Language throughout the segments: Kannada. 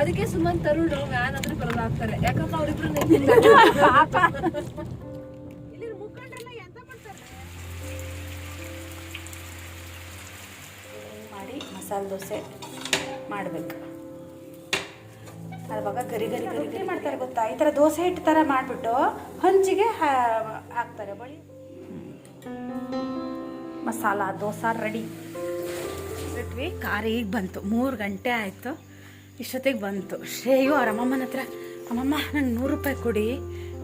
ಅದಕ್ಕೆ ಸುಮನ್ ತರುಣ್ ವ್ಯಾನ್ ಅಂದ್ರೆ ಬರಲ್ಲ ಆಗ್ತಾರೆ ಯಾಕಪ್ಪ ಅವ್ರಿಬ್ರು ಮಾಡಿ ಮಸಾಲೆ ದೋಸೆ ಮಾಡಬೇಕು. ಅವಾಗ ಗರಿ ಗರಿ ಗರಿ ಗರಿ ಮಾಡ್ತಾರೆ ಗೊತ್ತಾ? ಈ ಥರ ದೋಸೆ ಹಿಟ್ಟು ಥರ ಮಾಡಿಬಿಟ್ಟು ಹಂಚಿಗೆ ಹಾಕ್ತಾರೆ. ಬಳಿ ಮಸಾಲ ದೋಸೆ ರೆಡಿ. ಕಾರಿಗೆ ಈಗ ಬಂತು. ಮೂರು ಗಂಟೆ ಆಯಿತು. ಇಷ್ಟೊತ್ತಿಗೆ ಬಂತು. ಶ್ರೇಯು ಅವ್ರ ಅಮ್ಮಮ್ಮನ ಹತ್ರ, ಅಮ್ಮಮ್ಮ, ನಂಗೆ ನೂರು ರೂಪಾಯಿ ಕೊಡಿ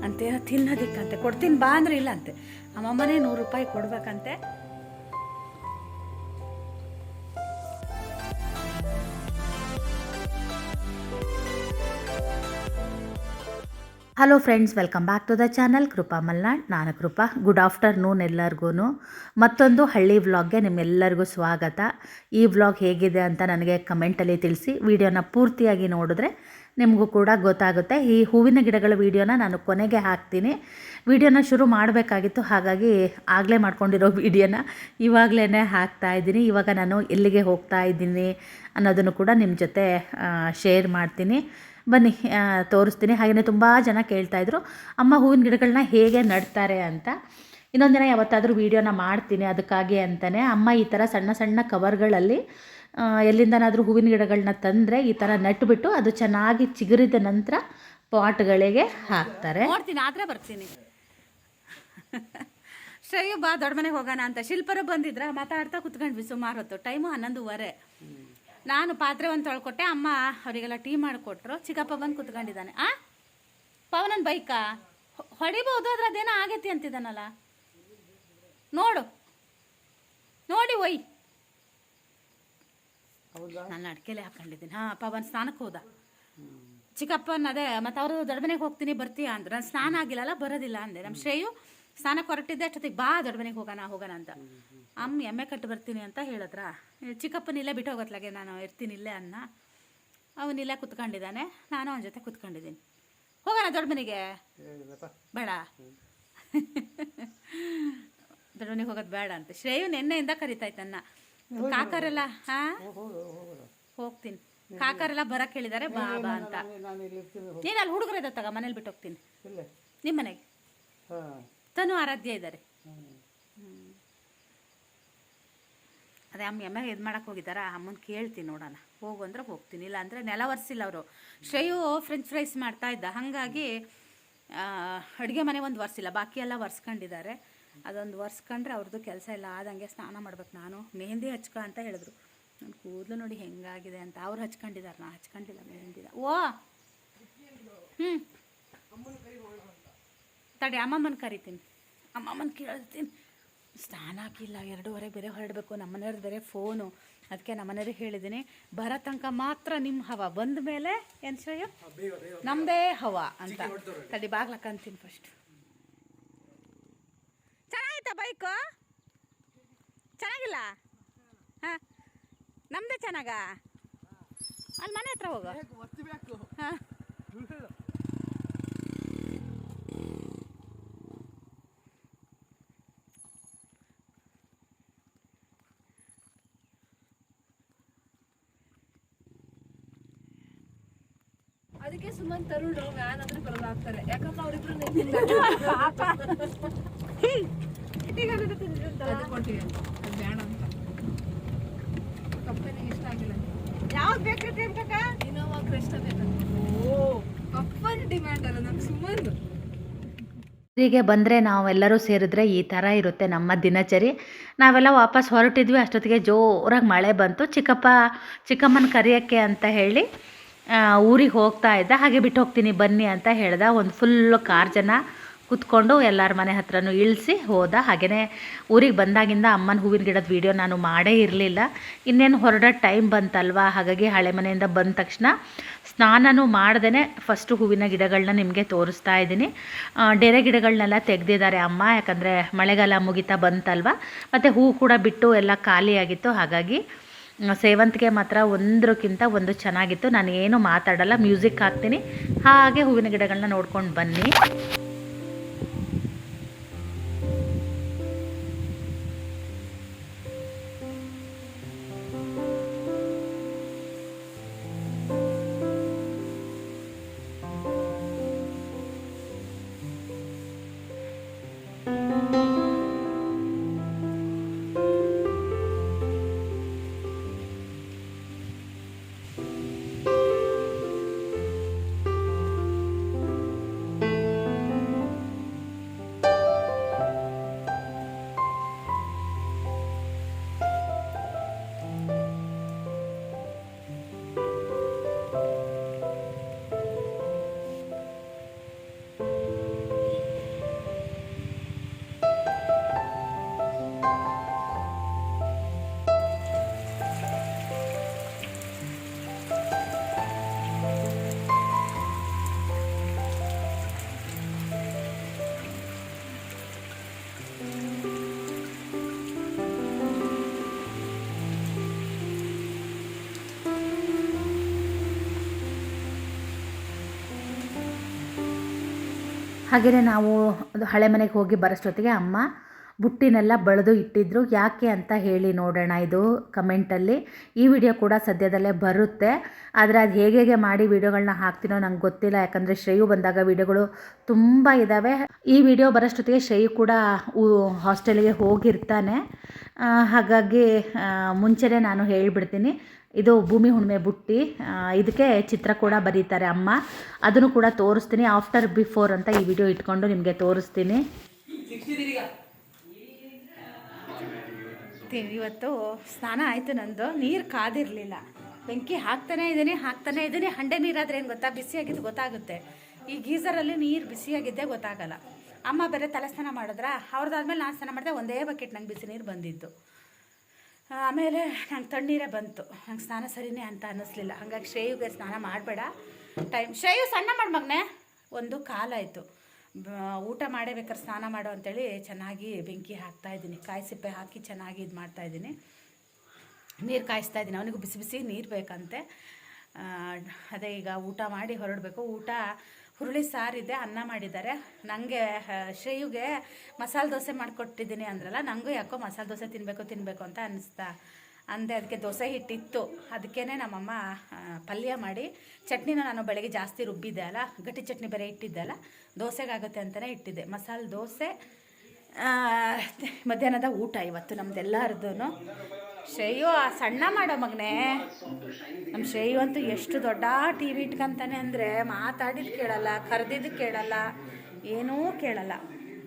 ಅಂತೇನೋ ತಿನ್ನೋದಿಕ್ಕಂತೆ, ಕೊಡ್ತೀನಿ ಬಾ ಅಂದ್ರೆ ಇಲ್ಲ ಅಂತೆ. ಅಮ್ಮಮ್ಮನೇ ನೂರು ರೂಪಾಯಿ ಕೊಡ್ಬೇಕಂತೆ hello friends welcome back to the channel Krupa Malnad ನಾನು ಕೃಪಾ ಗುಡ್ ಆಫ್ಟರ್ನೂನ್ ಎಲ್ಲರಿಗೂ ಮತ್ತೊಂದು ಹಳ್ಳಿ ವ್ಲಾಗ್ಗೆ ನಿಮ್ಮೆಲ್ಲರಿಗೂ ಸ್ವಾಗತ. ಈ ವ್ಲಾಗ್ ಹೇಗಿದೆ ಅಂತ ನನಗೆ ಕಮೆಂಟಲ್ಲಿ ತಿಳಿಸಿ. ವಿಡಿಯೋನ ಪೂರ್ತಿಯಾಗಿ ನೋಡಿದ್ರೆ ನಿಮಗೂ ಕೂಡ ಗೊತ್ತಾಗುತ್ತೆ. ಈ ಹೂವಿನ ಗಿಡಗಳ ವಿಡಿಯೋನ ನಾನು ಕೊನೆಗೆ ಹಾಕ್ತೀನಿ. ವಿಡಿಯೋನ ಶುರು ಮಾಡಬೇಕಾಗಿತ್ತು, ಹಾಗಾಗಿ ಆಗಲೇ ಮಾಡ್ಕೊಂಡಿರೋ ವಿಡಿಯೋನ ಇವಾಗಲೇ ಹಾಕ್ತಾ ಇದ್ದೀನಿ. ಇವಾಗ ನಾನು ಎಲ್ಲಿಗೆ ಹೋಗ್ತಾ ಇದ್ದೀನಿ ಅನ್ನೋದನ್ನು ಕೂಡ ನಿಮ್ಮ ಜೊತೆ ಶೇರ್ ಮಾಡ್ತೀನಿ. ಬನ್ನಿ ತೋರಿಸ್ತೀನಿ. ಹಾಗೆಯೇ ತುಂಬ ಜನ ಕೇಳ್ತಾಯಿದ್ರು ಅಮ್ಮ, ಹೂವಿನ ಗಿಡಗಳನ್ನ ಹೇಗೆ ನಡ್ತಾರೆ ಅಂತ? ಇನ್ನೊಂದಿನ ದಿನ ಯಾವತ್ತಾದರೂ ವೀಡಿಯೋನ ಮಾಡ್ತೀನಿ ಅದಕ್ಕಾಗಿ ಅಂತಲೇ ಅಮ್ಮ, ಈ ಥರ ಸಣ್ಣ ಸಣ್ಣ ಕವರ್ಗಳಲ್ಲಿ ಎಲ್ಲಿಂದನಾದರೂ ಹೂವಿನ ಗಿಡಗಳನ್ನ ತಂದರೆ ಈ ಥರ ನಟ್ಬಿಟ್ಟು ಅದು ಚೆನ್ನಾಗಿ ಚಿಗುರಿದ ನಂತರ ಪಾಟ್ಗಳಿಗೆ ಹಾಕ್ತಾರೆ. ನೋಡ್ತೀನಿ, ಆದರೆ ಬರ್ತೀನಿ. ಶ್ರೇಯು, ಬಾ, ದೊಡ್ಡ ಮನೆಗೆ ಹೋಗೋಣ ಅಂತ. ಶಿಲ್ಪರು ಬಂದಿದ್ರ, ಮಾತಾಡ್ತಾ ಕುತ್ಕೊಂಡ್ವಿ ಸುಮಾರು ಹೊತ್ತು. ಟೈಮು ಹನ್ನೊಂದುವರೆ. ನಾನು ಪಾತ್ರೆ ಒಂದು ತೊಳ್ಕೊಟ್ಟೆ, ಅಮ್ಮ ಅವರಿಗೆಲ್ಲ ಟೀ ಮಾಡಿಕೊಟ್ರು. ಚಿಕ್ಕಪ್ಪ ಬಂದು ಕುತ್ಕೊಂಡಿದ್ದಾನೆ. ಆ? ಪವನನ್ ಬೈಕಾ? ಹೊಡಿಬೋದು ಅದ್ರ ಅದೇನೋ ಆಗೈತಿ ಅಂತಿದ್ದಾನಲ್ಲ. ನೋಡಿ. ನಾನು ಅಡ್ಕೆಲೆ ಹಾಕೊಂಡಿದ್ದೀನಿ. ಹಾಂ ಒಂದು ಸ್ನಾನಕ್ಕೆ ಹೋದ. ಚಿಕ್ಕಪ್ಪನ ಅದೇ ಮತ್ತು ಅವರು ದೊಡ್ಡಮನೆಗೆ ಹೋಗ್ತೀನಿ ಬರ್ತೀಯ ಅಂದ್ರೆ. ನಾನು ಸ್ನಾನ ಆಗಿಲ್ಲಲ್ಲ ಬರೋದಿಲ್ಲ ಅಂದೆ. ನಮ್ಮ ಶ್ರೇಯು ಸ್ನಾನಕ್ಕೆ ಹೊರಟಿದ್ದೆ ಅಷ್ಟೊತ್ತಿಗೆ ಬಾ ದೊಡ್ಡಮನೆಗೆ ಹೋಗೋಣ ಹೋಗೋಣ ಅಂತ. ಅಮ್ಮ ಎಮ್ಮೆ ಕಟ್ಟು ಬರ್ತೀನಿ ಅಂತ ಹೇಳಿದ್ರ? ಚಿಕ್ಕಪ್ಪನ ಇಲ್ಲೇ ಬಿಟ್ಟು ಹೋಗತ್ಲಾಗೆ ನಾನು ಇರ್ತೀನಿ ಇಲ್ಲೇ ಅನ್ನ. ಅವನು ಇಲ್ಲೇ ಕುತ್ಕೊಂಡಿದ್ದಾನೆ ನಾನು ಅವನ ಜೊತೆ ಕುತ್ಕೊಂಡಿದ್ದೀನಿ. ಹೋಗೋಣ ದೊಡ್ಡಮನೆಗೆ? ಬೇಡ. ದೊಡ್ಡಮನೆಗೆ ಹೋಗೋದು ಬೇಡ ಅಂತ. ಶ್ರೇಯು ನಿನ್ನೆಯಿಂದ ಕರಿತಾಯ್ತನ್ನ ಕಾಕರೆಲ್ಲ ಹಾ? ಹೋಗ್ತೀನಿ. ಕಾಕರೆಲ್ಲ ಬರಕ್ ಹೇಳಿದಾರೆ ಬಾ ಬಾ ಅಂತ. ನೀನು ಅಲ್ಲಿ ಹುಡುಗರ ಇದ್ದ ತಗ ಮನೇಲಿ ಬಿಟ್ಟು ಹೋಗ್ತೀನಿ. ನಿಮ್ಮ ಮನೆಗೆ? ತನು ಆರಾಧ್ಯ ಇದ್ದಾರೆ ಅದೇ ಅಮ್ಮ ಎಮ್ಮೆಗೆ ಇದು ಮಾಡಕ್ಕೆ ಹೋಗಿದ್ದಾರ? ಅಮ್ಮನ ಕೇಳ್ತೀನಿ ನೋಡೋಣ. ಹೋಗು ಅಂದ್ರೆ ಹೋಗ್ತೀನಿ. ಇಲ್ಲ ಅಂದರೆ ನೆಲ ಒರೆಸಿಲ್ಲ ಅವರು. ಶ್ರೇಯು ಫ್ರೆಂಚ್ ಫ್ರೈಸ್ ಮಾಡ್ತಾ ಇದ್ದ. ಹಾಗಾಗಿ ಅಡುಗೆ ಮನೆ ಒಂದು ಒರೆಸಿಲ್ಲ. ಬಾಕಿ ಎಲ್ಲ ಒರೆಸ್ಕೊಂಡಿದ್ದಾರೆ. ಅದೊಂದು ಒರೆಸ್ಕೊಂಡ್ರೆ ಅವ್ರದ್ದು ಕೆಲಸ ಇಲ್ಲ ಆದಂಗೆ ಸ್ನಾನ ಮಾಡ್ಬೇಕು ನಾನು. ಮೆಹಂದಿ ಹಚ್ಕೊ ಅಂತ ಹೇಳಿದ್ರು. ನನ್ನ ಕೂದಲು ನೋಡಿ ಹೆಂಗಾಗಿದೆ ಅಂತ. ಅವ್ರು ಹಚ್ಕೊಂಡಿದ್ದಾರೆ ನಾ ಹಚ್ಕೊಂಡಿಲ್ಲ ಮೆಹಂದಿದ ಓ! ಹ್ಞೂ ತಡಿ ಅಮ್ಮಮ್ಮನ ಕರಿತೀನಿ. ಅಮ್ಮಮ್ಮನ ಕೇಳ್ತೀನಿ. ಸ್ನಾನ ಹಾಕಿಲ್ಲ ಎರಡೂವರೆ ಬೇರೆ ಹೊರಡಬೇಕು. ನಮ್ಮನೆಯವ್ರದ್ದು ಬೇರೆ ಫೋನು. ಅದಕ್ಕೆ ನಮ್ಮನೆಯವ್ರಿಗೆ ಹೇಳಿದ್ದೀನಿ ಬರೋ ತನಕ ಮಾತ್ರ ನಿಮ್ಮ ಹವ. ಬಂದ ಮೇಲೆ ಏನು ಶ್ರೇಯ? ನಮ್ಮದೇ ಹವ ಅಂತ. ತಡಿ ಬಾಗ್ಲಕ್ಕಂತೀನಿ ಫಸ್ಟ್ ಚೆನ್ನಾಗಿತ್ತಾ ಬೈಕು? ಚೆನ್ನಾಗಿಲ್ಲ? ಹಾಂ. ನಮ್ಮದೇ ಚೆನ್ನಾಗ? ಅಲ್ಲಿ ಮನೆ ಹತ್ರ ಹೋಗು. ಹಾಂ. ಅದಕ್ಕೆ ಸುಮನ್ ತರುಣ್ ವ್ಯಾನ್ ಅಂದ್ರೆ ಬರಲಾಗ್ತಾರೆ ಆಗ್ತಾರೆ. ಯಾಕಪ್ಪ ಅವ್ರಿಬ್ರು ಅದು ಕೊಟ್ಟಿವಿ ಅಂತ. ಅದು ಬೇಡ ಅಂತ. ಕಪ್ಪನಿಗೆ ಇಷ್ಟ ಆಗಿಲ್ಲ ಯಾವ್ದು ಬೇಕು ಇನೋವಾ ಕ್ರೆಸ್ಟ ಬೇಕಂತ ಓ. ಕಪ್ಪನ ಡಿಮ್ಯಾಂಡ್ ಅಲ್ಲ ನಮ್ಗೆ ಸುಮನ್ ಹೀಗೆ ಬಂದರೆ ನಾವೆಲ್ಲರೂ ಸೇರಿದ್ರೆ ಈ ಥರ ಇರುತ್ತೆ ನಮ್ಮ ದಿನಚರಿ. ನಾವೆಲ್ಲ ವಾಪಸ್ ಹೊರಟಿದ್ವಿ ಅಷ್ಟೊತ್ತಿಗೆ ಜೋರಾಗಿ ಮಳೆ ಬಂತು. ಚಿಕ್ಕಪ್ಪ ಚಿಕ್ಕಮ್ಮನ ಕರೆಯೋಕ್ಕೆ ಅಂತ ಹೇಳಿ ಊರಿಗೆ ಹೋಗ್ತಾ ಇದ್ದ. ಹಾಗೆ ಬಿಟ್ಟು ಹೋಗ್ತೀನಿ ಬನ್ನಿ ಅಂತ ಹೇಳ್ದ. ಒಂದು ಫುಲ್ಲು ಕಾರ್ ಜನ ಕುತ್ಕೊಂಡು ಎಲ್ಲರ ಮನೆ ಹತ್ರನೂ ಇಳಿಸಿ ಹೋದ. ಹಾಗೆಯೇ ಊರಿಗೆ ಬಂದಾಗಿಂದ ಅಮ್ಮನ ಹೂವಿನ ಗಿಡದ ವೀಡಿಯೋ ನಾನು ಮಾಡೇ ಇರಲಿಲ್ಲ. ಇನ್ನೇನು ಹೊರಡೋ ಟೈಮ್ ಬಂತಲ್ವಾ? ಹಾಗಾಗಿ ಹಳೆ ಮನೆಯಿಂದ ಬಂದ ತಕ್ಷಣ ಸ್ನಾನನೂ ಮಾಡ್ದೇ ಫಸ್ಟು ಹೂವಿನ ಗಿಡಗಳನ್ನ ನಿಮಗೆ ತೋರಿಸ್ತಾ ಇದ್ದೀನಿ. ಡೆರೆ ಗಿಡಗಳನ್ನೆಲ್ಲ ತೆಗೆದಿದ್ದಾರೆ ಅಮ್ಮ, ಯಾಕಂದರೆ ಮಳೆಗಾಲ ಮುಗಿತಾ ಬಂತಲ್ವ? ಮತ್ತು ಹೂ ಕೂಡ ಬಿಟ್ಟು ಎಲ್ಲ ಖಾಲಿಯಾಗಿತ್ತು ಹಾಗಾಗಿ ಸೇವಂತಿಗೆ ಮಾತ್ರ ಒಂದಕ್ಕಿಂತ ಒಂದು ಚೆನ್ನಾಗಿತ್ತು. ನಾನು ಏನು ಮಾತಾಡಲ್ಲ, ಮ್ಯೂಸಿಕ್ ಹಾಕ್ತೀನಿ. ಹಾಗೆ ಹೂವಿನ ಗಿಡಗಳನ್ನ ನೋಡ್ಕೊಂಡು ಬನ್ನಿ. ಹಾಗೆಯೇ ನಾವು ಅದು ಹಳೆ ಮನೆಗೆ ಹೋಗಿ ಬರೋಷ್ಟೊತ್ತಿಗೆ ಅಮ್ಮ ಬುಟ್ಟಿನೆಲ್ಲ ಬಳದು ಇಟ್ಟಿದ್ರು. ಯಾಕೆ ಅಂತ ಹೇಳಿ ನೋಡೋಣ ಇದು ಕಮೆಂಟಲ್ಲಿ. ಈ ವಿಡಿಯೋ ಕೂಡ ಸದ್ಯದಲ್ಲೇ ಬರುತ್ತೆ. ಆದರೆ ಅದು ಹೇಗೆ ಹೇಗೆ ಮಾಡಿ ವಿಡಿಯೋಗಳನ್ನ ಹಾಕ್ತೀನೋ ನಂಗೆ ಗೊತ್ತಿಲ್ಲ. ಯಾಕಂದರೆ ಶ್ರೇಯು ಬಂದಾಗ ವಿಡಿಯೋಗಳು ತುಂಬ ಇದ್ದಾವೆ ಈ ವಿಡಿಯೋ ಬರೋಷ್ಟೊತ್ತಿಗೆ ಶ್ರೇಯು ಕೂಡ ಹಾಸ್ಟೆಲಿಗೆ ಹೋಗಿರ್ತಾನೆ. ಹಾಗಾಗಿ ಮುಂಚೆನೇ ನಾನು ಹೇಳಿಬಿಡ್ತೀನಿ. ಇದು ಭೂಮಿ ಹುಣ್ಣಿಮೆ ಬುಟ್ಟಿ. ಇದಕ್ಕೆ ಚಿತ್ರ ಕೂಡ ಬರೀತಾರೆ ಅಮ್ಮ. ಅದನ್ನು ಕೂಡ ತೋರಿಸ್ತೀನಿ ಆಫ್ಟರ್ ಬಿಫೋರ್ ಅಂತ ಈ ವಿಡಿಯೋ ಇಟ್ಕೊಂಡು ನಿಮಗೆ ತೋರಿಸ್ತೀನಿ. ತಿ- ಇವತ್ತು ಸ್ನಾನ ಆಯಿತು ನಂದು. ನೀರು ಕಾದಿರಲಿಲ್ಲ. ಬೆಂಕಿ ಹಾಕ್ತಾನೆ ಇದ್ದೀನಿ ಹಾಕ್ತಾನೆ ಇದ್ದೀನಿ. ಹಂಡೆ ನೀರಾದ್ರೆ ಏನು ಗೊತ್ತಾ? ಬಿಸಿಯಾಗಿದ್ದು ಗೊತ್ತಾಗುತ್ತೆ. ಈ ಗೀಸರಲ್ಲಿ ನೀರು ಬಿಸಿಯಾಗಿದ್ದೇ ಗೊತ್ತಾಗಲ್ಲ. ಅಮ್ಮ ಬೇರೆ ತಲೆ ಸ್ನಾನ ಮಾಡಿದ್ರ? ಅವ್ರದ್ದಾದ್ಮೇಲೆ ನಾನು ಸ್ನಾನ ಮಾಡಿದೆ, ಒಂದೇ ಬಕೆಟ್ ನಂಗೆ ಬಿಸಿ ನೀರು ಬಂದಿದ್ದು. ಆಮೇಲೆ ನಂಗೆ ತಣ್ಣೀರೇ ಬಂತು. ನಂಗೆ ಸ್ನಾನ ಸರಿನೇ ಅಂತ ಅನ್ನಿಸ್ಲಿಲ್ಲ. ಹಾಗಾಗಿ ಶ್ರೇಯುಗೆ ಸ್ನಾನ ಮಾಡಬೇಡ. ಟೈಮ್ ಶ್ರೇಯು ಸಣ್ಣ ಮಾಡಿ ಮಗನೇ ಒಂದು ಕಾಲಾಯಿತು. ಊಟ ಮಾಡೇ ಬೇಕಾದ್ರೆ ಸ್ನಾನ ಮಾಡು ಅಂತೇಳಿ ಚೆನ್ನಾಗಿ ಬೆಂಕಿ ಹಾಕ್ತಾ ಇದ್ದೀನಿ. ಕಾಯಿ ಸಿಪ್ಪೆ ಹಾಕಿ ಚೆನ್ನಾಗಿ ಇದು ಮಾಡ್ತಾಯಿದ್ದೀನಿ ನೀರು ಕಾಯಿಸ್ತಾ ಇದ್ದೀನಿ. ಅವನಿಗೆ ಬಿಸಿ ಬಿಸಿ ನೀರು ಬೇಕಂತೆ. ಅದೇ ಈಗ ಊಟ ಮಾಡಿ ಹೊರಡಬೇಕು. ಊಟ ಹುರುಳಿ ಸಾರಿದೆ, ಅನ್ನ ಮಾಡಿದ್ದಾರೆ. ನನಗೆ ಶ್ರೇಯುಗೆ ಮಸಾಲೆ ದೋಸೆ ಮಾಡಿಕೊಟ್ಟಿದ್ದೀನಿ ಅಂದ್ರಲ್ಲ ನನಗೂ ಯಾಕೋ ಮಸಾಲೆ ದೋಸೆ ತಿನ್ನಬೇಕು ತಿನ್ನಬೇಕು ಅಂತ ಅನ್ನಿಸ್ತಾ ಅಂದೆ ಅದಕ್ಕೆ ದೋಸೆ ಹಿಟ್ಟಿತ್ತು. ಅದಕ್ಕೇ ನಮ್ಮಮ್ಮ ಪಲ್ಯ ಮಾಡಿ, ಚಟ್ನಿನ ನಾನು ಬೆಳಗ್ಗೆ ಜಾಸ್ತಿ ರುಬ್ಬಿದ್ದೆ ಅಲ್ಲ, ಗಟ್ಟಿ ಚಟ್ನಿ ಬೇರೆ ಇಟ್ಟಿದ್ದೆ ಅಲ್ಲ, ದೋಸೆಗಾಗುತ್ತೆ ಅಂತಲೇ ಇಟ್ಟಿದ್ದೆ. ಮಸಾಲೆ ದೋಸೆ ಮಧ್ಯಾಹ್ನದ ಊಟ ಇವತ್ತು ನಮ್ದೆಲ್ಲರದ್ದು ಶ್ರೇಯು, ಆ ಸಣ್ಣ ಮಾಡೋ ಮಗನೇ. ನಮ್ಮ ಶ್ರೇಯು ಅಂತೂ ಎಷ್ಟು ದೊಡ್ಡ ಟಿ ವಿ ಇಟ್ಕೊಂತಾನೆ ಅಂದರೆ ಮಾತಾಡಿದ್ದು ಕೇಳಲ್ಲ ಕರೆದಿದ್ದು ಕೇಳಲ್ಲ, ಏನೂ ಕೇಳಲ್ಲ.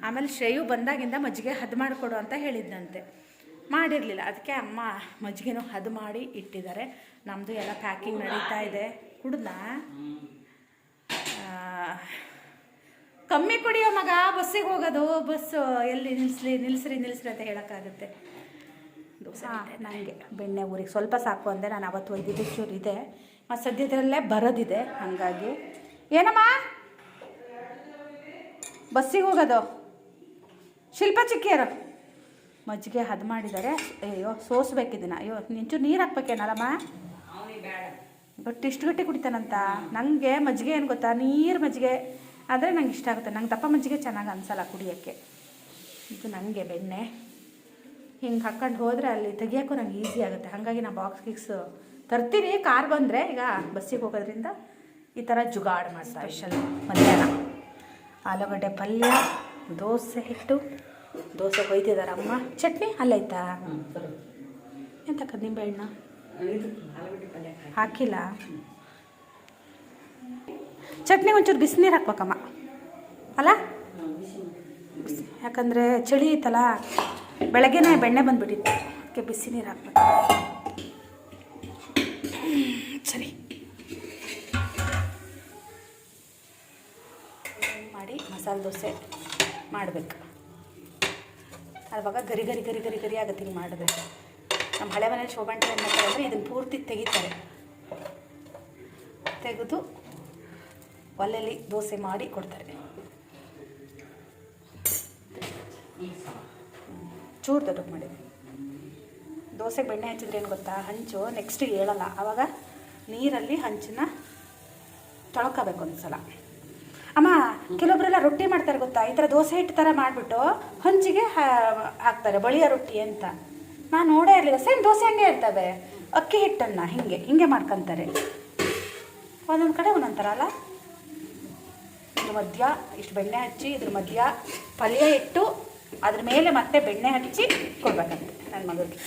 ಆಮೇಲೆ ಶ್ರೇಯು ಬಂದಾಗಿಂದ ಮಜ್ಜಿಗೆ ಹದ್ ಮಾಡಿಕೊಡು ಅಂತ ಹೇಳಿದ್ದಂತೆ ಮಾಡಿರಲಿಲ್ಲ. ಅದಕ್ಕೆ ಅಮ್ಮ ಮಜ್ಜಿಗೆನೂ ಅದು ಮಾಡಿ ಇಟ್ಟಿದ್ದಾರೆ. ನಮ್ಮದು ಎಲ್ಲ ಪ್ಯಾಕಿಂಗ್ ನಡೀತಾ ಇದೆ. ಕುಡ್ದ? ಕಮ್ಮಿ ಕುಡಿಯೋ ಮಗ ಬಸ್ಸಿಗೆ ಹೋಗೋದು. ಬಸ್ಸು ಎಲ್ಲಿ ನಿಲ್ಲಿಸ್ಲಿ ನಿಲ್ಲಿಸ್ರಿ ನಿಲ್ಲಿಸ್ರಿ ಅಂತ ಹೇಳೋಕ್ಕಾಗುತ್ತೆ. ದೋಸೆ ನನಗೆ ಬೆಣ್ಣೆ ಊರಿಗೆ ಸ್ವಲ್ಪ ಸಾಕು ಅಂದರೆ ನಾನು ಅವತ್ತು ಒಯ್ದಿದ್ದು ಚೂರು ಇದೆ ಮತ್ತು ಸದ್ಯದಲ್ಲೇ ಬರೋದಿದೆ. ಹಾಗಾಗಿ. ಏನಮ್ಮ? ಬಸ್ಸಿಗೆ ಹೋಗೋದು? ಶಿಲ್ಪ ಚಿಕ್ಕಿಯರು. ಮಜ್ಜಿಗೆ ಅದು ಮಾಡಿದ್ದಾರೆ ಅಯ್ಯೋ ಸೋಸ್ಬೇಕಿದ್ದೀನ ಅಯ್ಯೋ ನಿಂಚೂರು ನೀರು ಹಾಕ್ಬೇಕೇನಲ್ಲಮ್ಮ ಗಟ್ಟಿ ಇಷ್ಟು ಗಟ್ಟಿ ಕುಡಿತಾನಂತ. ನನಗೆ ಮಜ್ಜಿಗೆ ಏನು ಗೊತ್ತಾ? ನೀರು ಮಜ್ಜಿಗೆ. ಆದರೆ ನಂಗೆ ಇಷ್ಟ ಆಗುತ್ತೆ. ನಂಗೆ ದಪ್ಪ ಮಜ್ಜಿಗೆ ಚೆನ್ನಾಗಿ ಅನ್ಸಲ್ಲ ಕುಡಿಯೋಕ್ಕೆ. ಇದು ನನಗೆ ಬೆಣ್ಣೆ. ಹಿಂಗೆ ಹಾಕ್ಕೊಂಡು ಹೋದರೆ ಅಲ್ಲಿ ತೆಗಿಯೋಕ್ಕೂ ನಂಗೆ ಈಸಿ ಆಗುತ್ತೆ. ಹಾಗಾಗಿ ನಾನು ಬಾಕ್ಸ್ ಕಿಕ್ಸ್ ತರ್ತೀನಿ. ಕಾರ್ ಬಂದರೆ ಈಗ ಬಸ್ಸಿಗೆ ಹೋಗೋದ್ರಿಂದ ಈ ಥರ ಜುಗಾಡ್ ಮಾಡಿ ಸ್ಪೆಷಲ್ ಮಧ್ಯಾಹ್ನ. ಆಲೂಗಡ್ಡೆ ಪಲ್ಯ, ದೋಸೆ ಹಿಟ್ಟು. ದೋಸೆ ಕೊಯ್ತಿದ್ದಾರೆ ಅಮ್ಮ ಚಟ್ನಿ ಅಲ್ಲೈತಾ ಎಂತಕ್ಕ ನಿಂಬೆಹಣ್ಣ ಹಾಕಿಲ್ಲ? ಚಟ್ನಿ ಒಂಚೂರು ಬಿಸಿನೀರು ಹಾಕ್ಬೇಕಮ್ಮ. ಅಲ್ಲ? ಯಾಕಂದರೆ ಚಳಿ ಐತಲ್ಲ ಬೆಳಗ್ಗೆನೇ ಬೆಣ್ಣೆ ಬಂದುಬಿಟ್ಟಿತ್ತು. ಅದಕ್ಕೆ ಬಿಸಿ ನೀರು ಹಾಕ್ಬೇಕು ಸರಿ. ಮಾಡಿ ಮಸಾಲೆ ದೋಸೆ ಮಾಡಬೇಕು. ಅವಾಗ ಗರಿ ಗರಿ ಗರಿ ಗರಿ ಗರಿ ಆಗುತ್ತೆ ಹಿಂಗೆ ಮಾಡಿದ್ರೆ ನಮ್ಮ ಹಳೆ ಮನೇಲಿ ಶೋಭಂಟೆ ಏನು ಮಾಡ್ತಾರೆ ಅಂದರೆ ಇದನ್ನು ಪೂರ್ತಿ ತೆಗಿತಾರೆ. ತೆಗೆದು ಒಲೆಯಲ್ಲಿ ದೋಸೆ ಮಾಡಿ ಕೊಡ್ತಾರೆ. ಚೂರು ದೊಡ್ಡಕ್ಕೆ ಮಾಡಿದೆ ದೋಸೆಗೆ ಬೆಣ್ಣೆ ಹಚ್ಚಿದ್ರೆ ಏನು ಗೊತ್ತಾ? ಹಂಚು ನೆಕ್ಸ್ಟ್ ಹೇಳಲ್ಲ. ಆವಾಗ ನೀರಲ್ಲಿ ಹಂಚನ್ನ ತೊಳ್ಕೋಬೇಕು ಒಂದು ಸಲ ಕೆಲವೊಬ್ಬರೆಲ್ಲ ರೊಟ್ಟಿ ಮಾಡ್ತಾರೆ ಗೊತ್ತಾ? ಈ ಥರ ದೋಸೆ ಹಿಟ್ಟು ಥರ ಮಾಡಿಬಿಟ್ಟು ಹಂಚಿಗೆ ಹಾಕ್ತಾರೆ ಬಳಿಯ ರೊಟ್ಟಿ ಅಂತ. ನಾನು ನೋಡೇ ಇರಲಿಲ್ಲ. ಸೇಮ್ ದೋಸೆ ಹಂಗೆ ಇರ್ತವೆ. ಅಕ್ಕಿ ಹಿಟ್ಟನ್ನು ಹಿಂಗೆ ಹಿಂಗೆ ಮಾಡ್ಕೊತಾರೆ. ಒಂದೊಂದು ಕಡೆ ಒಂದೊಂದು ಥರ ಅಲ್ಲ? ಇದ್ರ ಮಧ್ಯ ಇಷ್ಟು ಬೆಣ್ಣೆ ಹಚ್ಚಿ, ಇದ್ರ ಮಧ್ಯ ಪಲ್ಯ ಇಟ್ಟು, ಅದ್ರ ಮೇಲೆ ಮತ್ತೆ ಬೆಣ್ಣೆ ಹಚ್ಚಿ ಕೊಡ್ಬೇಕಂತೆ ನನ್ನ ಮಗಳಿಗೆ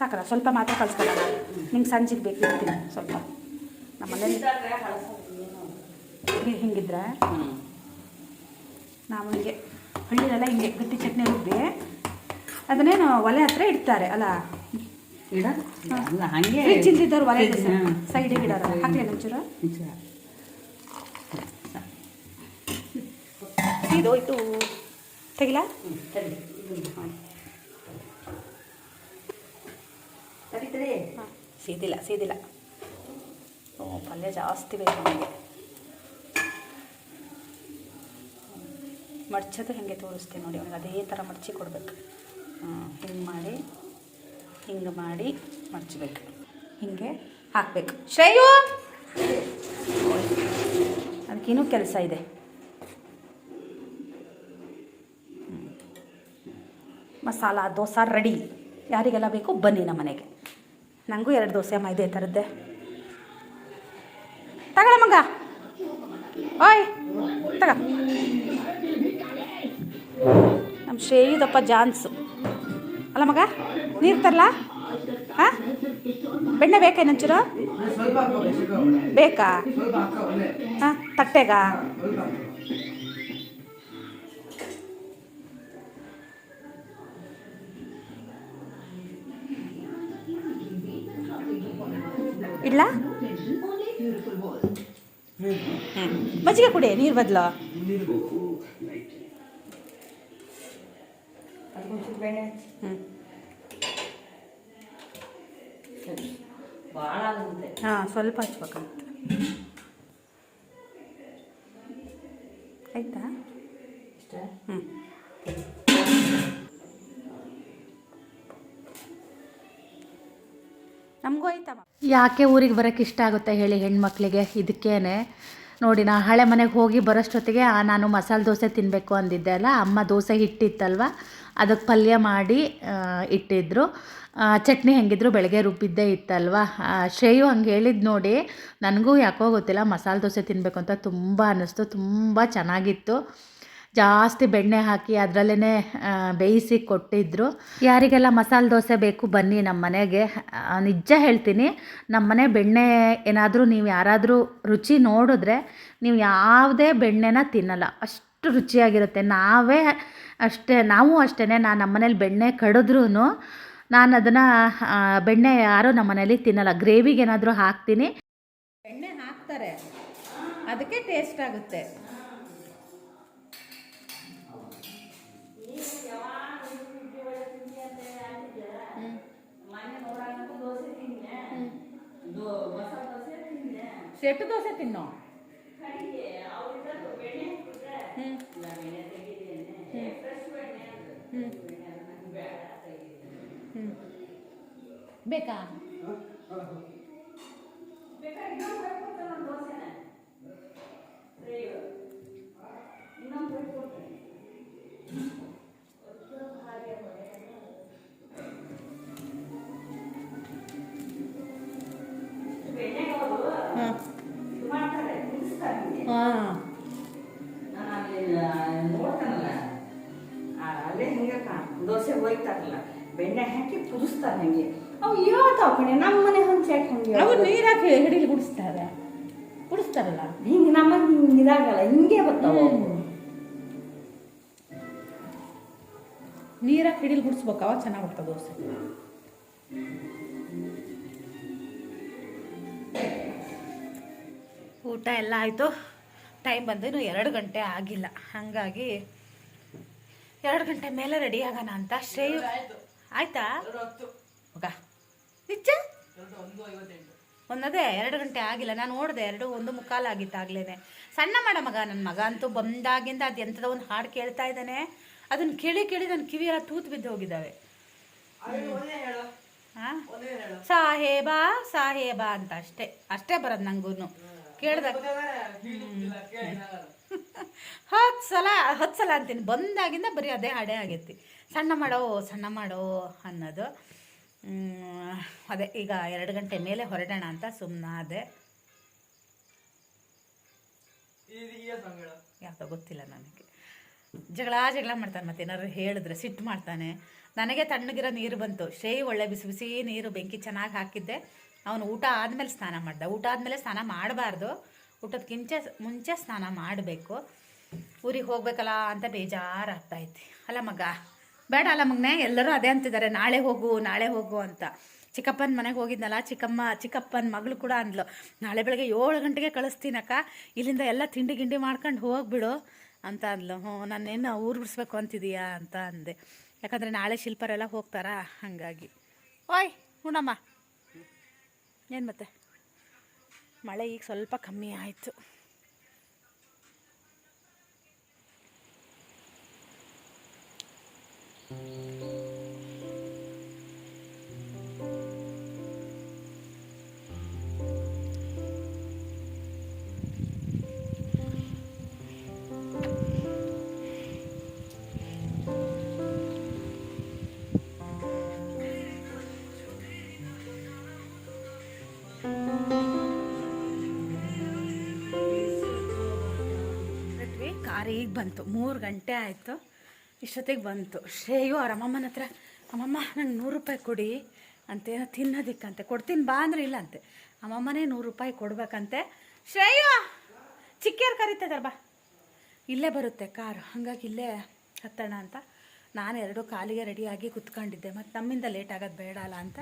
ಸಾಕಲ್ಲ? ಸ್ವಲ್ಪ ಮಾತ್ರ ಕಳ್ಸ್ಕೊಳ್ಳೋಣ ನಿಮ್ಗೆ ಸಂಜೆಗೆ ಬೇಕು ಸ್ವಲ್ಪ. ನಮ್ಮ ಮನೇಲಿ ಹಿಂಗಿದ್ರೆ ನಾವು ಹಿಂಗೆ ಹಳ್ಳಿಯಲ್ಲ ಹಿಂಗೆ ಗಟ್ಟಿ ಚಟ್ನಿ ರುಬ್ಬಿ ಅದನ್ನೇನು ಒಲೆ ಹತ್ರ ಇಡ್ತಾರೆ ಅಲ್ಲ? ಇಡ ಅಲ್ಲ ಹಂಗೆ ಫ್ರಿಜ್ ಇಲ್ದಿದ್ದವ್ರು ಒಲೆ. ಸೈಡಿಗೆ ಇಡೋರಲ್ಲ ಹಾಕಲಿ ಒಂಚೂರು. ಇದು ಇದು. ತೆಗಿಲ. ಸೀದಿಲ್ಲ ಸೀದಿಲ್ಲ. ಓ ಪಲ್ಯ ಜಾಸ್ತಿ ಬೇಕು ನನಗೆ ಮಡ್ಚೋದು ಹೇಗೆ ತೋರಿಸ್ತೀನಿ ನೋಡಿ ಅವ್ನಿಗೆ ಅದೇ ಥರ ಮಡ್ಚಿ ಕೊಡ್ಬೇಕು. ಹಿಂಗೆ ಮಾಡಿ ಹಿಂಗೆ ಮಾಡಿ ಮಡ್ಚಬೇಕು. ಹಿಂಗೆ ಹಾಕಬೇಕು. ಶ್ರೇಯು! ಅದಕ್ಕೇನು ಕೆಲಸ ಇದೆ. ಮಸಾಲ, ದೋಸೆ ರೆಡಿ ಯಾರಿಗೆಲ್ಲ ಬೇಕು ಬನ್ನಿ ನಮ್ಮ ಮನೆಗೆ. ನನಗೂ ಎರಡು ದೋಸೆ ಅಮ್ಮ ಇದೇ ಥರದ್ದೇ. ತಗೊಳ ಮಗ ಓಯ್, ತಗ. ನಮ್ಮ ಶ್ರೇಯುದಪ್ಪ ಜಾನ್ಸು. ಅಲ್ಲ ಮಗ, ನೀರು ತರಲ? ಹಾಂ? ಬೆಣ್ಣೆ ಬೇಕಾ ಬೇಕಾ? ಹಾಂ, ತಟ್ಟೆಗ? ಇಲ್ಲ. ಮಜ್ಜಿಗೆ ಕುಡಿ, ನೀರು ಬದಲು. ಹ್ಞೂ ಭಾಳ ಆಗುತ್ತೆ ಹಾಂ ಸ್ವಲ್ಪ ಹಚ್ಬೇಕಂತ. ಆಯ್ತಾ? ಇಷ್ಟ? ಹ್ಞೂ ನಮಗೂ ಆಯ್ತಮ್ಮ. ಯಾಕೆ ಊರಿಗೆ ಬರೋಕ್ಕೆ ಇಷ್ಟ ಆಗುತ್ತೆ ಹೇಳಿ ಹೆಣ್ಮಕ್ಳಿಗೆ? ಇದಕ್ಕೇನೆ. ನೋಡಿ, ನಾ ಹಳೆ ಮನೆಗೆ ಹೋಗಿ ಬರೋಷ್ಟೊತ್ತಿಗೆ ನಾನು ಮಸಾಲೆ ದೋಸೆ ತಿನ್ನಬೇಕು ಅಂದಿದ್ದೆ ಅಲ್ಲ, ಅಮ್ಮ ದೋಸೆ ಹಿಟ್ಟಿತ್ತಲ್ವ ಅದಕ್ಕೆ ಪಲ್ಯ ಮಾಡಿ ಇಟ್ಟಿದ್ರು. ಚಟ್ನಿ ಹೆಂಗಿದ್ರು ಬೆಳಗ್ಗೆ ರುಬ್ಬಿದ್ದೇ ಇತ್ತಲ್ವ? ಶ್ರೇಯು ಹಂಗೆ ಹೇಳಿದ್ ನೋಡಿ, ನನಗೂ ಯಾಕೋ ಗೊತ್ತಿಲ್ಲ, ಮಸಾಲೆ ದೋಸೆ ತಿನ್ನಬೇಕು ಅಂತ ತುಂಬ ಅನ್ನಿಸ್ತು ತುಂಬ ಚೆನ್ನಾಗಿತ್ತು. ಜಾಸ್ತಿ ಬೆಣ್ಣೆ ಹಾಕಿ ಅದರಲ್ಲೇ ಬೇಯಿಸಿ ಕೊಟ್ಟಿದ್ದರು ಯಾರಿಗೆಲ್ಲ ಮಸಾಲೆ ದೋಸೆ ಬೇಕು ಬನ್ನಿ ನಮ್ಮ ಮನೆಗೆ. ನಿಜ ಹೇಳ್ತೀನಿ, ನಮ್ಮ ಮನೆ ಬೆಣ್ಣೆ ಏನಾದರೂ ನೀವು ಯಾರಾದರೂ ರುಚಿ ನೋಡಿದ್ರೆ ನೀವು ಯಾವುದೇ ಬೆಣ್ಣೆನ ತಿನ್ನಲ್ಲ. ಅಷ್ಟು ರುಚಿಯಾಗಿರುತ್ತೆ. ನಾವೇ ಅಷ್ಟೇ, ನಾವು ಅಷ್ಟೇ ನಾನು ನಮ್ಮ ಮನೇಲಿ ಬೆಣ್ಣೆ ಕಡಿದ್ರೂ ನಾನು ಅದನ್ನು ಬೆಣ್ಣೆ ಯಾರೂ ನಮ್ಮ ಮನೇಲಿ ತಿನ್ನಲ್ಲ. ಗ್ರೇವಿಗೆ ಏನಾದರೂ ಹಾಕ್ತೀನಿ. ಬೆಣ್ಣೆ ಹಾಕ್ತಾರೆ. ಅದಕ್ಕೆ ಟೇಸ್ಟ್ ಆಗುತ್ತೆ. ಸೆಟ್ಟು ದೋಸೆ ತಿನ್ನೋ? ಹ್ಮ್. ಹ್ಮ್. ಹ್ಮ್. ಬೇಕಾ? ದೋಸೆ ಹೋಯ್ತಾರಲ್ಲ ಬೆಣ್ಣೆ ಹಾಕಿ ಕುದಿಸ್ತಾರೆ ಹಂಗೆ. ಅವು ಹೇಳ್ತಾವ ಕಣೆ ನಮ್ಮ ಮನೆ ಹಂಚೆ ಹಾಕಿ ಹಂಗೆ ಅವ್ರು ನೀರಾಕಿ ಹಿಡಿಲಿ ಕುಡಿಸ್ತಾರೆ ಕುಡಿಸ್ತಾರಲ್ಲ ಹಿಂಗೆ ನಮ್ಮ ಹಿಂಗೆ ಇದಾಗಲ್ಲ ಹಿಂಗೆ ಬರ್ತಾವ. ನೀರಾಕಿ ಹಿಡಿಲಿ ಕುಡಿಸ್ಬೇಕು ಅವಾಗ ಚೆನ್ನಾಗಿ ಬರ್ತದೆ ದೋಸೆ. ಊಟ ಎಲ್ಲ ಆಯಿತು. ಟೈಮ್ ಬಂದು ಇನ್ನು ಎರಡು ಗಂಟೆ ಆಗಿಲ್ಲ. ಹಾಗಾಗಿ ಎರಡು ಗಂಟೆ ಮೇಲೆ ರೆಡಿ ಆಗೋಣ ಅಂತ. ಶ್ರೇಯು ಆಯ್ತಾ. ಹೋಗ. ನಿಜ ಒಂದದೇ ಎರಡು ಗಂಟೆ ಆಗಿಲ್ಲ. ನಾನು ನೋಡಿದೆ ಎರಡು ಒಂದು ಮುಕ್ಕಾಲು ಆಗಿತ್ತು ಆಗ್ಲೇನೆ ಸಣ್ಣ ಮಾಡ ಮಗ ನನ್ನ ಮಗ ಅಂತೂ ಬಂದಾಗಿಂದ ಅದು ಎಂಥದ ಒಂದು ಹಾಡು ಕೇಳ್ತಾ ಇದ್ದಾನೆ. ಅದನ್ನ ಕೇಳಿ ಕೇಳಿ ನನ್ನ ಕಿವಿ ಎಲ್ಲ ತೂತು ಬಿದ್ದು ಹೋಗಿದ್ದಾವೆ. ಸಾಹೇಬಾ ಸಾಹೇಬಾ ಸಾಹೇಬ ಅಂತ ಅಷ್ಟೇ. ಅಷ್ಟೇ ಬರೋದು ನಂಗೂ ಕೇಳ್ದಾಗ ಹತ್ತು ಸಲ ಹತ್ತು ಸಲ ಅಂತೀನಿ. ಬಂದಾಗಿಂದ ಬರೀ ಅದೇ ಹಾಡೆ ಆಗೈತಿ. ಸಣ್ಣ ಮಾಡೋ ಸಣ್ಣ ಮಾಡೋ ಅನ್ನೋದು. ಅದೇ ಈಗ ಎರಡು ಗಂಟೆ ಮೇಲೆ ಹೊರಡೋಣ ಅಂತ ಸುಮ್ಮನಾದೆ ಯಾವುದೋ ಗೊತ್ತಿಲ್ಲ ನನಗೆ. ಜಗಳ ಜಗಳ ಮಾಡ್ತಾನೆ ಮತ್ತೆ ಏನಾದ್ರು ಹೇಳಿದ್ರೆ ಸಿಟ್ಟು ಮಾಡ್ತಾನೆ. ನನಗೆ ತಣ್ಣಗಿರೋ ನೀರು ಬಂತು. ಶ್ರೇಯ್ ಒಳ್ಳೆ ಬಿಸಿ ಬಿಸಿ ನೀರು ಬೆಂಕಿ ಚೆನ್ನಾಗಿ ಹಾಕಿದ್ದೆ. ಅವನು ಊಟ ಆದಮೇಲೆ ಸ್ನಾನ ಮಾಡ್ದೆ. ಊಟ ಆದಮೇಲೆ ಸ್ನಾನ ಮಾಡಬಾರ್ದು. ಊಟದಕ್ಕಿಂಚೆ ಮುಂಚೆ ಸ್ನಾನ ಮಾಡಬೇಕು. ಊರಿಗೆ ಹೋಗ್ಬೇಕಲ್ಲ ಅಂತ ಬೇಜಾರಾಗ್ತೈತಿ ಅಲ್ಲ ಮಗ, ಬೇಡ ಅಲ್ಲ ಮಗನೇ, ಎಲ್ಲರೂ ಅದೇ ಅಂತಿದ್ದಾರೆ. ನಾಳೆ ಹೋಗು ನಾಳೆ ಹೋಗು ಅಂತ. ಚಿಕ್ಕಪ್ಪನ ಮನೆಗೆ ಹೋಗಿದ್ನಲ್ಲ, ಚಿಕ್ಕಮ್ಮ, ಚಿಕ್ಕಪ್ಪನ ಮಗಳು ಕೂಡ ಅಂದ್ಲು, ನಾಳೆ ಬೆಳಗ್ಗೆ ಏಳು ಗಂಟೆಗೆ ಕಳಿಸ್ತೀನಕ್ಕ, ಇಲ್ಲಿಂದ ಎಲ್ಲ ತಿಂಡಿ ಗಿಂಡಿ ಮಾಡ್ಕೊಂಡು ಹೋಗ್ಬಿಡು ಅಂತ ಅಂದ್ಲು. ಹ್ಞೂ ನಾನೇನು ಊರು ಬಿಡಿಸ್ಬೇಕು ಅಂತಿದೀಯಾ ಅಂತ ಅಂದೆ. ಯಾಕಂದರೆ ನಾಳೆ ಶಿಲ್ಪರೆಲ್ಲ ಹೋಗ್ತಾರಾ? ಹಾಗಾಗಿ. ಓಯ್ ಹುಣಮ್ಮ ಏನು ಮತ್ತೆ? ಮಳೆ ಈಗ ಸ್ವಲ್ಪ ಕಮ್ಮಿ ಆಯಿತು. ಈಗ ಬಂತು. ಮೂರು ಗಂಟೆ ಆಯಿತು. ಇಷ್ಟೊತ್ತಿಗೆ ಬಂತು. ಶ್ರೇಯು ಅವ್ರ ಅಮ್ಮಮ್ಮನ ಹತ್ರ ಅಮ್ಮಮ್ಮ ನಂಗೆ ನೂರು ರೂಪಾಯಿ ಕೊಡಿ. ಅಂತೇನೋ ತಿನ್ನೋದಿಕ್ಕಂತೆ. ಕೊಡ್ತೀನಿ, ಬಾ ಅಂದ್ರೆ ಇಲ್ಲ ಅಂತೆ. ಅಮ್ಮಮ್ಮನೇ ನೂರು ರೂಪಾಯಿ ಕೊಡ್ಬೇಕಂತೆ. ಶ್ರೇಯು ಚಿಕ್ಕೇರು ಕರೀತಿದ್ದಾರೆ ಬಾ. ಇಲ್ಲೇ ಬರುತ್ತೆ ಕಾರು. ಹಾಗಾಗಿ ಇಲ್ಲೇ ಹತ್ತೋಣ ಅಂತ. ನಾನು ಎರಡು ಕಾಲಿಗೆ ರೆಡಿಯಾಗಿ ಕುತ್ಕೊಂಡಿದ್ದೆ. ಮತ್ತು ನಮ್ಮಿಂದ ಲೇಟ್ ಆಗೋದು ಬೇಡ ಅಲ್ಲ ಅಂತ.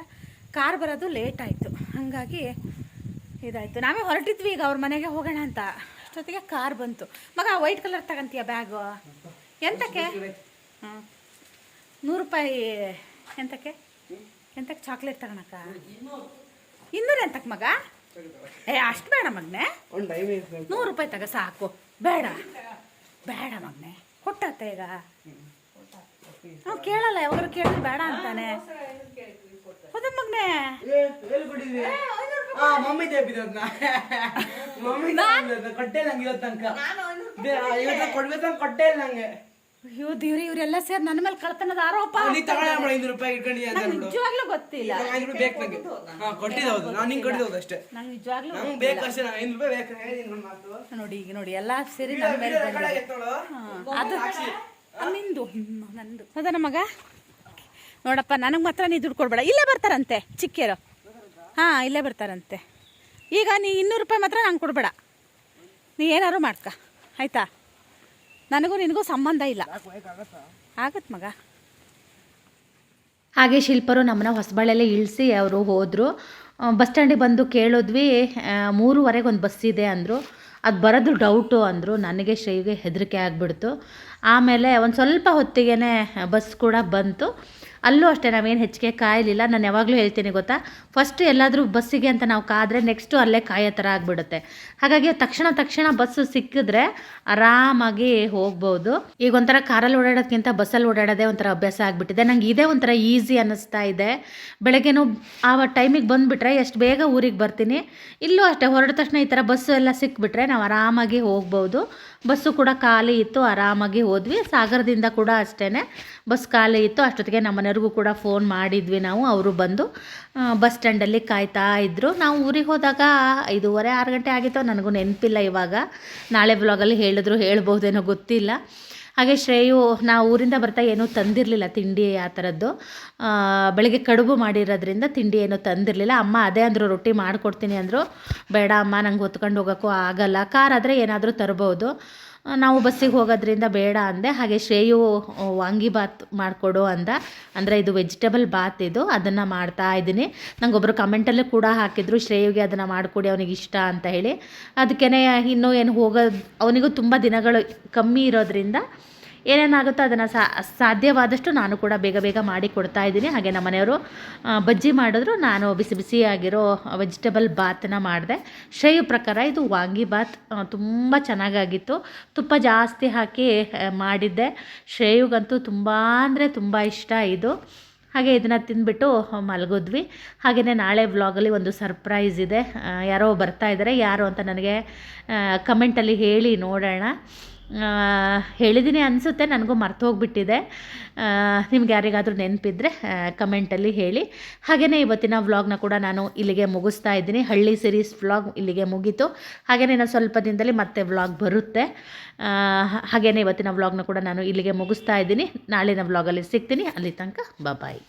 ಕಾರ್ ಬರೋದು ಲೇಟ್ ಆಯಿತು. ಹಾಗಾಗಿ ಇದಾಯಿತು. ನಾವೇ ಹೊರಟಿದ್ವಿ ಈಗ ಅವ್ರ ಮನೆಗೆ ಹೋಗೋಣ ಅಂತ. ಅಷ್ಟೊತ್ತಿಗೆ ಕಾರ್ ಬಂತು. ಮಗ ವೈಟ್ ಕಲರ್ ತಗೊಂತೀಯ ಬ್ಯಾಗು ಎಂತಕ್ಕೆ? ನೂರು ರೂಪಾಯಿ ಎಂತಕ್ಕೆ? ಎಂತಕ್ಕೆ ಚಾಕ್ಲೇಟ್ ತಗೊಳಕ ಇನ್ನೂರು ಎಂತಕ್ಕೆ ಮಗ? ಏ ಅಷ್ಟು ಬೇಡ ಮಗನೆ. ನೂರು ರೂಪಾಯಿ ತಗ ಸಾಕು. ಬೇಡ. ಬೇಡ ಮಗ್ನೆ. ಕೊಟ್ಟತ್ತೆ ಈಗ? ನಾವು ಕೇಳಲ್ಲ ಯಾವಾಗಲೂ ಕೇಳಿದ್ರೆ ಬೇಡ ಅಂತಾನೆ. ಮಗನೆ. ಮಮ್ಮಿ ತೆಪ್ಪಿದ್ನ ಮಮ್ಮಿ ಕೊಟ್ಟೆ ನಂಗೆ ಇವತ್ತು ತನಕ. ಇವತ್ತು ಕೊಡ್ಬೇಕಂತ ಕೊಟ್ಟೆ ಇಲ್ಲ ನಂಗೆ. ಅಯ್ಯೋ ದೇವ್ರಿ ಇವರೆಲ್ಲ ಸೇರಿ ನನ್ನ ಮೇಲೆ ಕಳ್ತನದ ಆರೋಪ ನೀ ತಗೊಳ್ಳ ಮಾಡ ಐನೂರು ರೂಪಾಯಿ ಅಂತ ನಂಗೆ ನಿಜವಾಗ್ಲೂ ಗೊತ್ತಿಲ್ಲ. ನಂಗೆ ಐನೂರು ರೂಪಾಯಿ ಬೇಕು ನಂಗೆ. ಹಾ ಕೊಟ್ಟಿದ್ದು ಹೌದು ನಾನು ನಿಂಗೆ ಕೊಟ್ಟಿದ್ದು ಹೌದು ಅಷ್ಟೇ. ನಂಗೆ ನಿಜವಾಗ್ಲೂ ನಂಗೆ ಬೇಕು ಅಷ್ಟೇ ನಾನು ಐನೂರು ರೂಪಾಯಿ ಬೇಕು ಹೇಳಿದ್ದೀನಿ ಮಾತು? ನೋಡಿ ಈಗ ನೋಡಿ ಎಲ್ಲ ಸೇರಿ ನನ್ನ ಮೇಲೆ. ಅದು ನಿಂದು ನಂದು. ಹೌದಾ ಮಗ ನೋಡಪ್ಪ, ನನಗೆ ಮಾತ್ರ ನೀ ದುಡ್ಡು ಕೊಡ್ಬೇಡ. ಇಲ್ಲೇ ಬರ್ತಾರಂತೆ ಚಿಕ್ಕೇರು ಹಾಂ, ಇಲ್ಲೇ ಬರ್ತಾರಂತೆ. ಈಗ ನೀ ಇನ್ನೂರು ರೂಪಾಯಿ ಮಾತ್ರ ನಂಗೆ ಕೊಡ್ಬೇಡ. ನೀ ಏನಾದ್ರು ಮಾಡ್ಕ. ಆಯ್ತಾ? ನನಗೂ ನಿನಗೂ ಸಂಬಂಧ ಇಲ್ಲ. ಆಗತ್ತೆ ಮಗ. ಹಾಗೆ ಶಿಲ್ಪರು ನಮ್ಮನ್ನ ಹೊಸಬಾಳೆಲ್ಲೇ ಇಳಿಸಿ ಅವರು ಹೋದರು. ಬಸ್ ಸ್ಟ್ಯಾಂಡಿಗೆ ಬಂದು ಕೇಳಿದ್ವಿ ಮೂರುವರೆಗೆ ಒಂದು ಬಸ್ ಇದೆ ಅಂದರು. ಅದು ಬರೋದು ಡೌಟು ಅಂದರು. ನನಗೆ ಶ್ರೀಗೆ ಹೆದರಿಕೆ ಆಗಿಬಿಡ್ತು. ಆಮೇಲೆ ಒಂದು ಸ್ವಲ್ಪ ಹೊತ್ತಿಗೆ ಬಸ್ ಕೂಡ ಬಂತು. ಅಲ್ಲೂ ಅಷ್ಟೇ ನಾವೇನು ಹೆಚ್ಚಿಗೆ ಕಾಯಲಿಲ್ಲ. ನಾನು ಯಾವಾಗಲೂ ಹೇಳ್ತೀನಿ ಗೊತ್ತಾ? ಫಸ್ಟ್ ಎಲ್ಲಾದರೂ ಬಸ್ಸಿಗೆ ಅಂತ ನಾವು ಕಾದರೆ ನೆಕ್ಸ್ಟು ಅಲ್ಲೇ ಕಾಯೋ ಥರ ಆಗಿಬಿಡುತ್ತೆ. ಹಾಗಾಗಿ ತಕ್ಷಣ ತಕ್ಷಣ ಬಸ್ಸು ಸಿಕ್ಕಿದ್ರೆ ಆರಾಮಾಗಿ ಹೋಗ್ಬೋದು. ಈಗ ಒಂಥರ ಕಾರಲ್ಲಿ ಓಡಾಡೋದ್ಕಿಂತ ಬಸ್ಸಲ್ಲಿ ಓಡಾಡೋದೇ ಒಂಥರ ಅಭ್ಯಾಸ ಆಗಿಬಿಟ್ಟಿದೆ. ನಂಗೆ ಇದೇ ಒಂಥರ ಈಸಿ ಅನ್ನಿಸ್ತಾ ಇದೆ. ಬೆಳಗ್ಗೆನೂ ಆ ಟೈಮಿಗೆ ಬಂದುಬಿಟ್ರೆ ಎಷ್ಟು ಬೇಗ ಊರಿಗೆ ಬರ್ತೀನಿ. ಇಲ್ಲೂ ಅಷ್ಟೇ ಹೊರಡ ತಕ್ಷಣ ಈ ಥರ ಬಸ್ಸು ಎಲ್ಲ ಸಿಕ್ಬಿಟ್ರೆ ನಾವು ಆರಾಮಾಗಿ ಹೋಗ್ಬೋದು. ಬಸ್ಸು ಕೂಡ ಖಾಲಿ ಇತ್ತು, ಆರಾಮಾಗಿ ಹೋದ್ವಿ. ಸಾಗರದಿಂದ ಕೂಡ ಅಷ್ಟೇ ಬಸ್ ಖಾಲಿ ಇತ್ತು. ಅಷ್ಟೊತ್ತಿಗೆ ನಮ್ಮ ಮನೆಯವ್ರಿಗೂ ಕೂಡ ಫೋನ್ ಮಾಡಿದ್ವಿ ನಾವು, ಅವರು ಬಂದು ಬಸ್ ಸ್ಟ್ಯಾಂಡಲ್ಲಿ ಕಾಯ್ತಾ ಇದ್ದರು ನಾವು ಊರಿಗೆ ಹೋದಾಗ ಐದೂವರೆ, ಆರು ಗಂಟೆ ಆಗಿತ್ತು. ನನಗೂ ನೆನಪಿಲ್ಲ ಇವಾಗ. ನಾಳೆ ಬ್ಲಾಗಲ್ಲಿ ಹೇಳಿದ್ರು ಹೇಳ್ಬೋದೇನೋ ಗೊತ್ತಿಲ್ಲ. ಹಾಗೆ ಶ್ರೇಯು ನಾವು ಊರಿಂದ ಬರ್ತಾ ಏನೂ ತಂದಿರಲಿಲ್ಲ ತಿಂಡಿ ಆ ಥರದ್ದು. ಬೆಳಗ್ಗೆ ಕಡುಬು ಮಾಡಿರೋದ್ರಿಂದ ತಿಂಡಿ ಏನೂ ತಂದಿರಲಿಲ್ಲ. ಅಮ್ಮ ಅದೇ ಅಂದರು, ರೊಟ್ಟಿ ಮಾಡಿಕೊಡ್ತೀನಿ ಅಂದರು. ಬೇಡ ಅಮ್ಮ, ನಂಗೆ ಹೊತ್ಕೊಂಡು ಹೋಗೋಕ್ಕೂ ಆಗಲ್ಲ. ಕಾರ್ ಆದರೆ ಏನಾದರೂ ತರ್ಬೋದು. ನಾವು ಬಸ್ಸಿಗೆ ಹೋಗೋದ್ರಿಂದ ಬೇಡ ಅಂದೆ. ಹಾಗೆ ಶ್ರೇಯು ವಾಂಗಿ ಬಾತ್ ಮಾಡಿಕೊಡು ಅಂದ. ಅಂದರೆ ಇದು ವೆಜಿಟೇಬಲ್ ಬಾತ್ ಇದು, ಅದನ್ನು ಮಾಡ್ತಾ ಇದ್ದೀನಿ. ಒಬ್ಬರು ಕಮೆಂಟಲ್ಲೂ ಕೂಡ ಹಾಕಿದ್ರು, ಶ್ರೇಯುಗೆ ಅದನ್ನು ಮಾಡಿಕೊಡಿ, ಅವನಿಗೆ ಇಷ್ಟ ಅಂತ ಹೇಳಿ. ಅದಕ್ಕೇ ಇನ್ನೂ ಏನು ಹೋಗೋದು, ಅವನಿಗೂ ತುಂಬ ದಿನಗಳು ಕಮ್ಮಿ ಇರೋದ್ರಿಂದ ಏನೇನಾಗುತ್ತೋ ಅದನ್ನು ಸಾಧ್ಯವಾದಷ್ಟು ನಾನು ಕೂಡ ಬೇಗ ಬೇಗ ಮಾಡಿ ಕೊಡ್ತಾ ಇದ್ದೀನಿ. ಹಾಗೆ ನಮ್ಮ ಮನೆಯವರು ಬಜ್ಜಿ ಮಾಡಿದ್ರು. ನಾನು ಬಿಸಿ ಬಿಸಿಯಾಗಿರೋ ವೆಜಿಟೇಬಲ್ ಬಾತನ್ನ ಮಾಡಿದೆ. ಶ್ರೇಯು ಪ್ರಕಾರ ಇದು ವಾಂಗಿ ಬಾತ್ ತುಂಬ ಚೆನ್ನಾಗಾಗಿತ್ತು. ತುಪ್ಪ ಜಾಸ್ತಿ ಹಾಕಿ ಮಾಡಿದ್ದೆ. ಶ್ರೇಯುಗಂತೂ ತುಂಬ ಅಂದರೆ ತುಂಬ ಇಷ್ಟ ಇದು. ಹಾಗೆ ಇದನ್ನು ತಿಂದ್ಬಿಟ್ಟು ಮಲಗಿದ್ವಿ. ಹಾಗೆಯೇ ನಾಳೆ ವ್ಲಾಗಲ್ಲಿ ಒಂದು ಸರ್ಪ್ರೈಸ್ ಇದೆ. ಯಾರೋ ಬರ್ತಾ ಇದ್ದಾರೆ ಯಾರು ಅಂತ ನನಗೆ ಕಮೆಂಟಲ್ಲಿ ಹೇಳಿ ನೋಡೋಣ. ಹೇಳಿದ್ದೀನಿ ಅನಿಸುತ್ತೆ, ನನಗೂ ಮರ್ತು ಹೋಗಿಬಿಟ್ಟಿದೆ. ನಿಮ್ಗೆ ಯಾರಿಗಾದರೂ ನೆನಪಿದ್ರೆ ಕಮೆಂಟಲ್ಲಿ ಹೇಳಿ. ಹಾಗೆಯೇ ಇವತ್ತಿನ ವ್ಲಾಗ್ನ ಕೂಡ ನಾನು ಇಲ್ಲಿಗೆ ಮುಗಿಸ್ತಾ ಇದ್ದೀನಿ. ಹಳ್ಳಿ ಸಿರೀಸ್ ವ್ಲಾಗ್ ಇಲ್ಲಿಗೆ ಮುಗೀತು. ಹಾಗೆಯೇ ನಾನು ಸ್ವಲ್ಪ ದಿನದಲ್ಲಿ ಮತ್ತೆ ವ್ಲಾಗ್ ಬರುತ್ತೆ. ಹಾಗೆಯೇ ಇವತ್ತಿನ ವ್ಲಾಗ್ನ ಕೂಡ ನಾನು ಇಲ್ಲಿಗೆ ಮುಗಿಸ್ತಾ ಇದ್ದೀನಿ. ನಾಳಿನ ವ್ಲಾಗಲ್ಲಿ ಸಿಗ್ತೀನಿ. ಅಲ್ಲಿ ತನಕ ಬಾಯ್